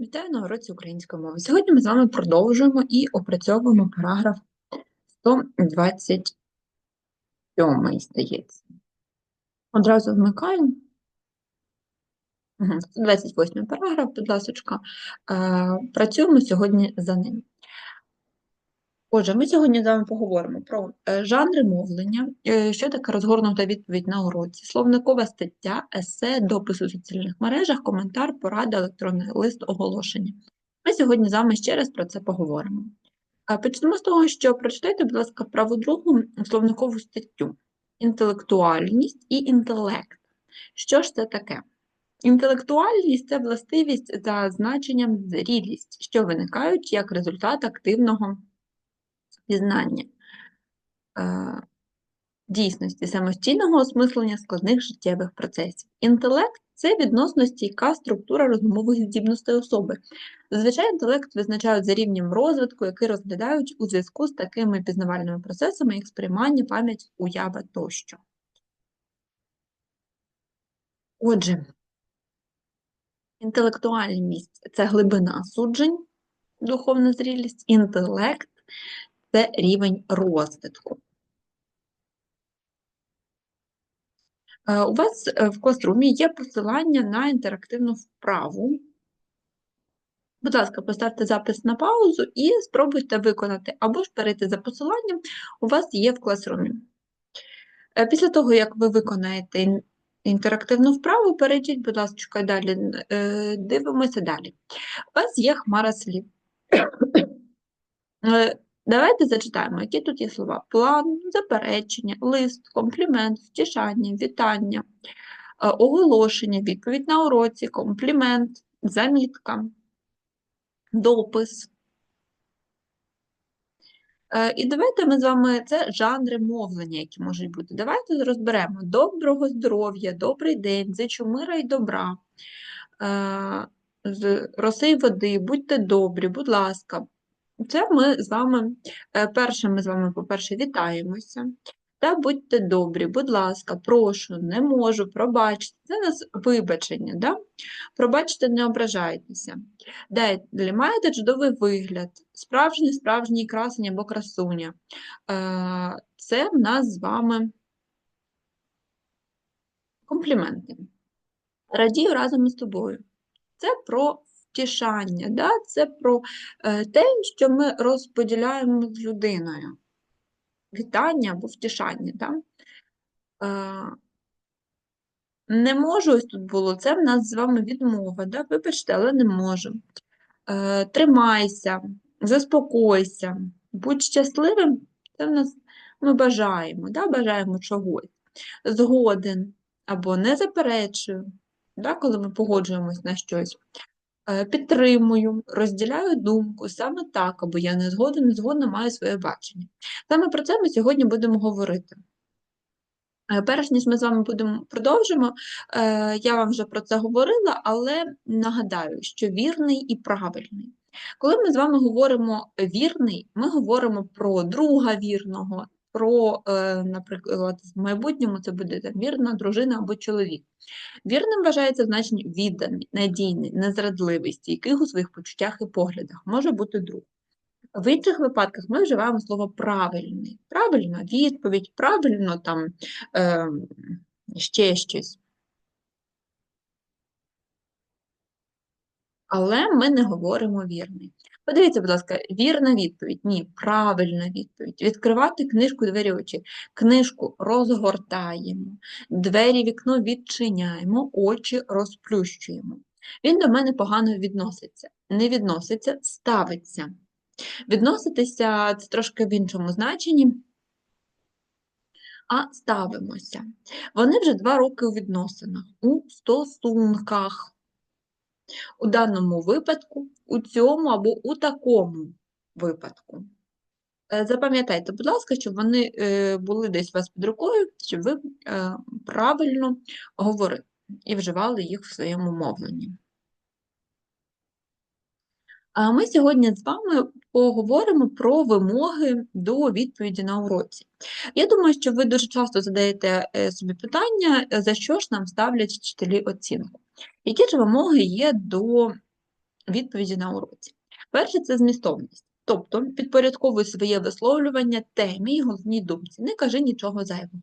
Вітаю на уроці української мови. Сьогодні ми з вами продовжуємо і опрацьовуємо параграф 127, здається. Одразу вмикаю. Угу, 128 параграф, будь ласка. Працюємо сьогодні за ним. Отже, ми сьогодні з вами поговоримо про е, жанри мовлення, е, що таке розгорнута відповідь на уроці, словникова стаття, есе, допис у соціальних мережах, коментар, порада, електронний лист, оголошення. Ми сьогодні з вами ще раз про це поговоримо. Почнемо з того, що прочитайте, будь ласка, праву другу словникову статтю інтелектуальність і інтелект. Що ж це таке? Інтелектуальність це властивість за значенням зрілість, що виникають як результат активного пізнання е, дійсності самостійного осмислення складних життєвих процесів. Інтелект це відносно стійка структура розумових здібностей особи. Зазвичай інтелект визначають за рівнем розвитку, який розглядають у зв'язку з такими пізнавальними процесами, як сприймання, пам'ять, уява тощо. Отже, інтелектуальність це глибина суджень, духовна зрілість, інтелект це рівень розвитку. Е, у вас е, в класрумі є посилання на інтерактивну вправу. Будь ласка, поставте запис на паузу і спробуйте виконати, або ж перейти за посиланням, у вас є в класрумі. Е, після того, як ви виконаєте інтерактивну вправу, перейдіть, будь ласка, далі, дивимося далі. У вас є хмара слів. Давайте зачитаємо, які тут є слова: план, заперечення, лист, комплімент, втішання, вітання, е, оголошення, відповідь на уроці, комплімент, замітка, допис. Е, і давайте ми з вами це жанри мовлення, які можуть бути. Давайте розберемо. Доброго здоров'я, добрий день, зичу мира і добра, е, з роси й води, будьте добрі, будь ласка, це ми з вами, е, перше, ми з вами, по-перше, вітаємося. Та будьте добрі, будь ласка, прошу, не можу, пробачте. Це нас вибачення. да? Пробачте, не ображайтеся. Далі маєте чудовий вигляд, справжній справжній красень або красуня. Е, це в нас з вами компліменти. Радію разом із тобою. Це про втішання, да? це про е, те, що ми розподіляємо з людиною. Вітання або втішання. Да? Е, не можу, ось тут було, це в нас з вами відмова. Да? Вибачте, але не можу. Е, тримайся, заспокойся, будь щасливим, це в нас ми бажаємо, да? бажаємо чогось. Згоден або не заперечую, да? коли ми погоджуємось на щось. Е, підтримую, розділяю думку саме так, або я не згоден, не згодна маю своє бачення. Саме про це ми сьогодні будемо говорити. Е, перш ніж ми з вами будемо продовжимо, е, я вам вже про це говорила, але нагадаю, що вірний і правильний. Коли ми з вами говоримо вірний, ми говоримо про друга вірного, про, е, наприклад, в майбутньому це буде там, вірна дружина або чоловік. Вірним вважається значення відданий, надійний, незрадливий, стійкий у своїх почуттях і поглядах, може бути друг. В інших випадках ми вживаємо слово правильний. Правильно відповідь, правильно там е, ще щось. Але ми не говоримо вірний. Подивіться, будь ласка, вірна відповідь. Ні, правильна відповідь. Відкривати книжку двері очі. Книжку розгортаємо, двері вікно відчиняємо, очі розплющуємо. Він до мене погано відноситься. Не відноситься, ставиться. Відноситися це трошки в іншому значенні. А ставимося. Вони вже два роки у відносинах, у стосунках. У даному випадку, у цьому або у такому випадку. Е, запам'ятайте, будь ласка, щоб вони е, були десь у вас під рукою, щоб ви е, правильно говорили і вживали їх в своєму мовленні. А ми сьогодні з вами поговоримо про вимоги до відповіді на уроці. Я думаю, що ви дуже часто задаєте собі питання, за що ж нам ставлять вчителі оцінку. Які ж вимоги є до відповіді на уроці. Перше це змістовність. Тобто підпорядковуй своє висловлювання темі і головній думці, не кажи нічого зайвого.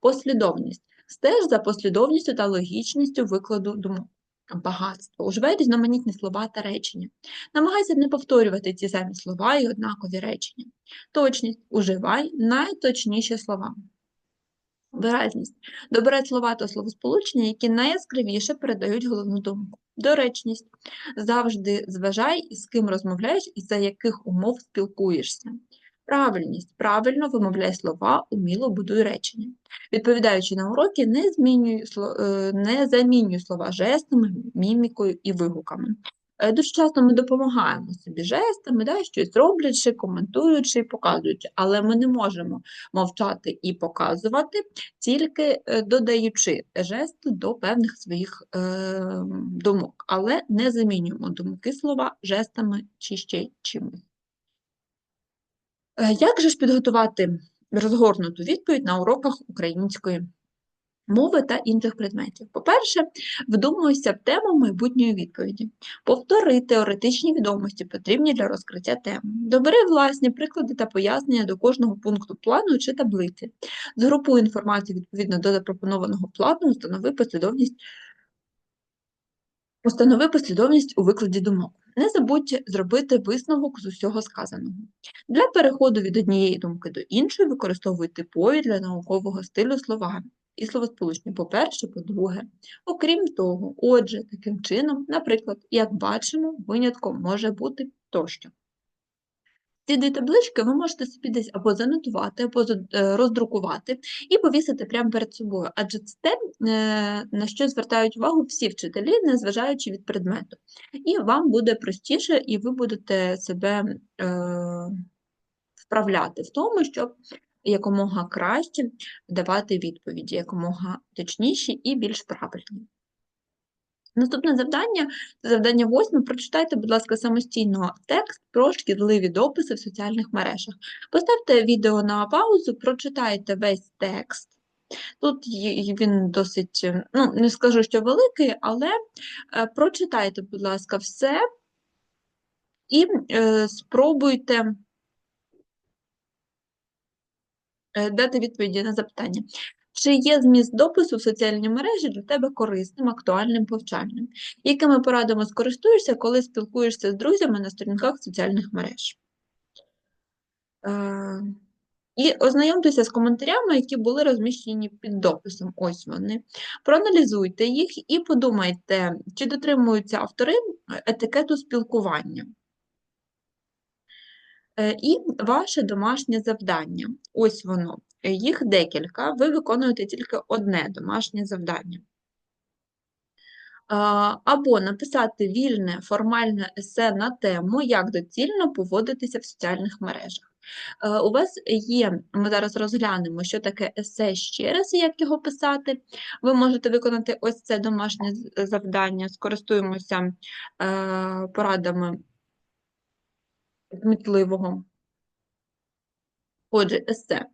Послідовність. Стеж за послідовністю та логічністю викладу думок. Багатство. Уживай різноманітні слова та речення. Намагайся не повторювати ті самі слова і однакові речення. Точність. Уживай найточніші слова. Виразність. Добирай слова та словосполучення, які найяскравіше передають головну думку. Доречність. Завжди зважай, з ким розмовляєш і за яких умов спілкуєшся. Правильність. Правильно вимовляй слова, уміло будуй речення. Відповідаючи на уроки, не, змінюй, е, не замінюй слова жестами, мімікою і вигуками. Е, Дуже часто ми допомагаємо собі жестами, да, щось роблячи, коментуючи і показуючи, але ми не можемо мовчати і показувати, тільки е, додаючи жести до певних своїх е, думок, але не замінюємо думки слова жестами чи ще чимось. Е, Як же ж підготувати розгорнуту відповідь на уроках української мови та інших предметів? По-перше, вдумуйся в тему майбутньої відповіді. Повтори теоретичні відомості, потрібні для розкриття теми. Добери власні приклади та пояснення до кожного пункту плану чи таблиці. Згрупуй інформацію відповідно до запропонованого плану, установи послідовність Установи послідовність у викладі думок. Не забудьте зробити висновок з усього сказаного. Для переходу від однієї думки до іншої використовуй типові для наукового стилю слова і словосполучні, по-перше, по-друге. Окрім того, отже, таким чином, наприклад, як бачимо, винятком може бути тощо. Ці дві таблички ви можете собі десь або занотувати, або е, роздрукувати і повісити прямо перед собою, адже це те, е, на що звертають увагу всі вчителі, незважаючи від предмету. І вам буде простіше, і ви будете себе е, вправляти в тому, щоб якомога краще давати відповіді, якомога точніші і більш правильні. Наступне завдання завдання восьме. Прочитайте, будь ласка, самостійно текст про шкідливі дописи в соціальних мережах. Поставте відео на паузу, прочитайте весь текст. Тут він досить, е, ну, не скажу, що великий, але е, прочитайте, будь ласка, все і е, спробуйте е, дати відповіді на запитання. Чи є зміст допису в соціальній мережі для тебе корисним, актуальним, повчальним? Якими порадами скористуєшся, коли спілкуєшся з друзями на сторінках соціальних мереж? Е, І ознайомтеся з коментарями, які були розміщені під дописом. Ось вони. Проаналізуйте їх і подумайте, чи дотримуються автори етикету спілкування. Е, І ваше домашнє завдання. Ось воно. Їх декілька, ви виконуєте тільки одне домашнє завдання. Або написати вільне формальне есе на тему, як доцільно поводитися в соціальних мережах. У вас є, ми зараз розглянемо, що таке есе ще раз і як його писати. Ви можете виконати ось це домашнє завдання, скористуємося порадами Дмитливого. Отже, есе.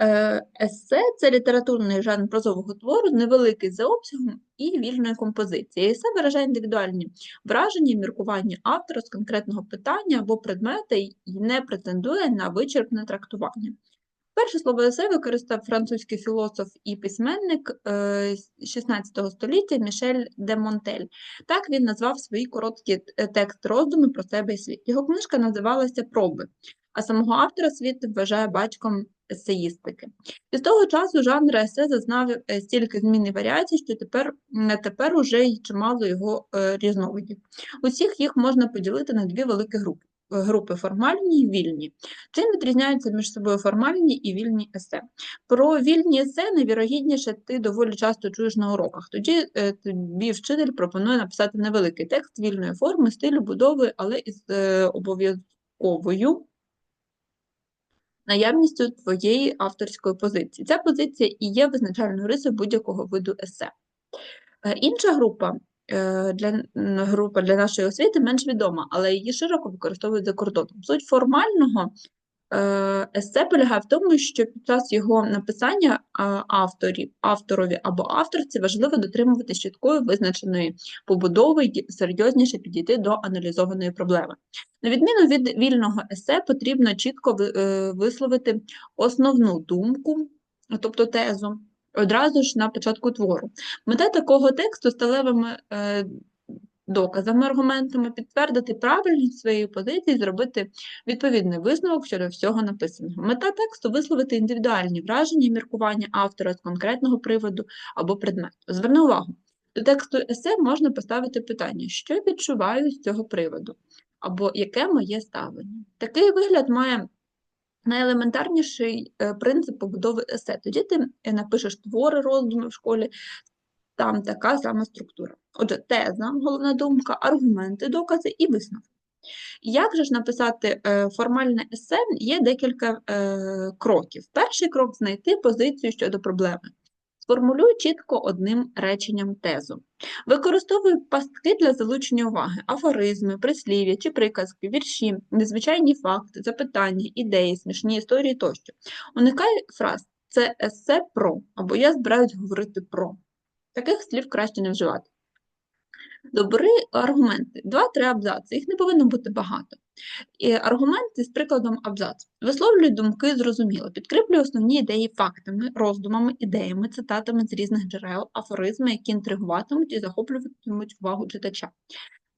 Е, Есе – це літературний жанр прозового твору, невеликий за обсягом і вільної композиції. Есе виражає індивідуальні враження, і міркування автора з конкретного питання або предмета і не претендує на вичерпне трактування. Перше слово есе використав французький філософ і письменник е, 16 століття Мішель де Монтель. Так він назвав свої короткі е, текст роздуми про себе і світ. Його книжка називалася Проби, а самого автора світ вважає батьком есеїстики. З того часу жанр есе зазнав е, стільки змін і варіацій, що тепер, тепер уже й чимало його е, різновидів. Усіх їх можна поділити на дві великі групи. Групи формальні і вільні. Чим відрізняються між собою формальні і вільні есе? Про вільні есе найвірогідніше ти доволі часто чуєш на уроках. Тоді е, тобі вчитель пропонує написати невеликий текст вільної форми, стилю, будови, але із е, обов'язковою наявністю твоєї авторської позиції. Ця позиція і є визначальною рисою будь-якого виду есе. Е, Інша група для, н- група для нашої освіти менш відома, але її широко використовують за кордоном. Суть формального Е, Есе полягає в тому, що під час його написання а, авторі, авторові або авторці важливо дотримуватися чіткої визначеної побудови й серйозніше підійти до аналізованої проблеми. На відміну від вільного есе, потрібно чітко е, висловити основну думку, тобто тезу, одразу ж на початку твору. Мета такого тексту сталевими е, доказами, аргументами підтвердити правильність своєї позиції, зробити відповідний висновок щодо всього написаного. Мета тексту висловити індивідуальні враження і міркування автора з конкретного приводу або предмету. Зверни увагу, до тексту есе можна поставити питання, що відчуваю з цього приводу, або яке моє ставлення. Такий вигляд має найелементарніший е, принцип побудови есе. Тоді ти е, напишеш твори, роздуми в школі, там така сама структура. Отже, теза, головна думка, аргументи, докази і висновки. Як же ж написати е, формальне есе? Є декілька кроків. Перший крок знайти позицію щодо проблеми. Сформулюй чітко одним реченням тезу. Використовуй пастки для залучення уваги, афоризми, прислів'я чи приказки, вірші, незвичайні факти, запитання, ідеї, смішні історії тощо. Уникай фраз це есе про або я збираюсь говорити про. Таких слів краще не вживати. Добери аргументи. Два-три абзаци, їх не повинно бути багато. І аргументи з прикладом абзац. Висловлюй думки зрозуміло, підкріплюй основні ідеї фактами, роздумами, ідеями, цитатами з різних джерел, афоризми, які інтригуватимуть і захоплюватимуть увагу читача.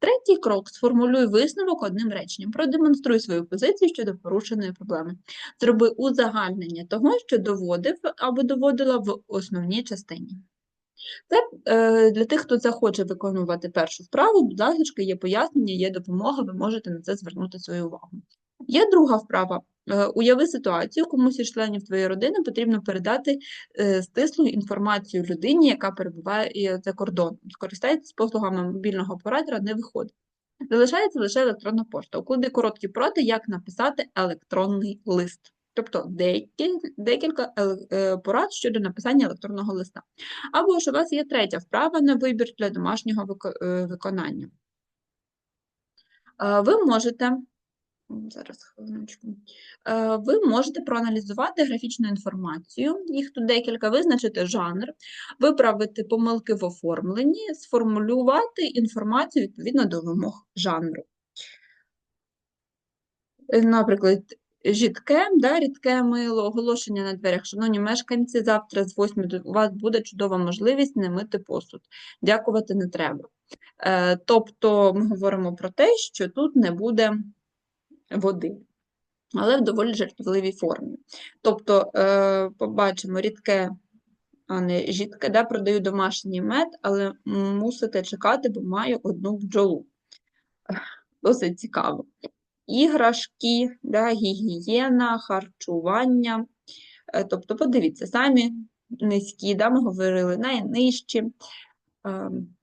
Третій крок сформулюй висновок одним реченням. Продемонструй свою позицію щодо порушеної проблеми. Зроби узагальнення того, що доводив або доводила в основній частині. Це е, для тих, хто захоче виконувати першу вправу, будь ласка, є пояснення, є допомога, ви можете на це звернути свою увагу. Є друга вправа. Е, Уяви ситуацію, комусь із членів твоєї родини потрібно передати е, стислу інформацію людині, яка перебуває за кордоном. Скористайтесь послугами мобільного оператора, не виходить. Залишається лише електронна пошта. Уклади короткі проти, як написати електронний лист. Тобто декілька ел- е, порад щодо написання електронного листа. Або ж у вас є третя вправа на вибір для домашнього е, виконання. Е, Ви можете, зараз хвилиночку, Е, ви можете проаналізувати графічну інформацію, їх тут декілька, визначити жанр, виправити помилки в оформленні, сформулювати інформацію відповідно до вимог жанру. Е, Наприклад, жидке, да, рідке мило, оголошення на дверях. Шановні мешканці, завтра з 8 до у вас буде чудова можливість не мити посуд. Дякувати не треба. Е, Тобто ми говоримо про те, що тут не буде води, але в доволі жартівливій формі. Тобто, е, побачимо рідке, а не жидке, да, продаю домашній мед, але мусите чекати, бо маю одну бджолу. Досить цікаво іграшки, да, гігієна, харчування. Е, Тобто, подивіться, самі низькі, да, ми говорили, найнижчі, ем,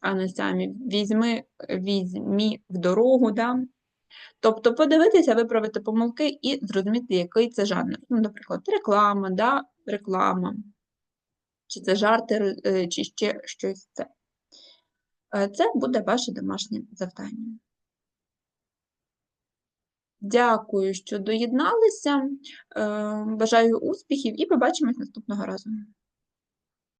а не самі візьми, візьмі в дорогу. Да. Тобто подивитися, виправити помилки і зрозуміти, який це жанр. Ну, наприклад, реклама, да, реклама, чи це жарти, е, чи ще щось це. Е, Це буде ваше домашнє завдання. Дякую, що доєдналися. Е, Бажаю успіхів і побачимось наступного разу.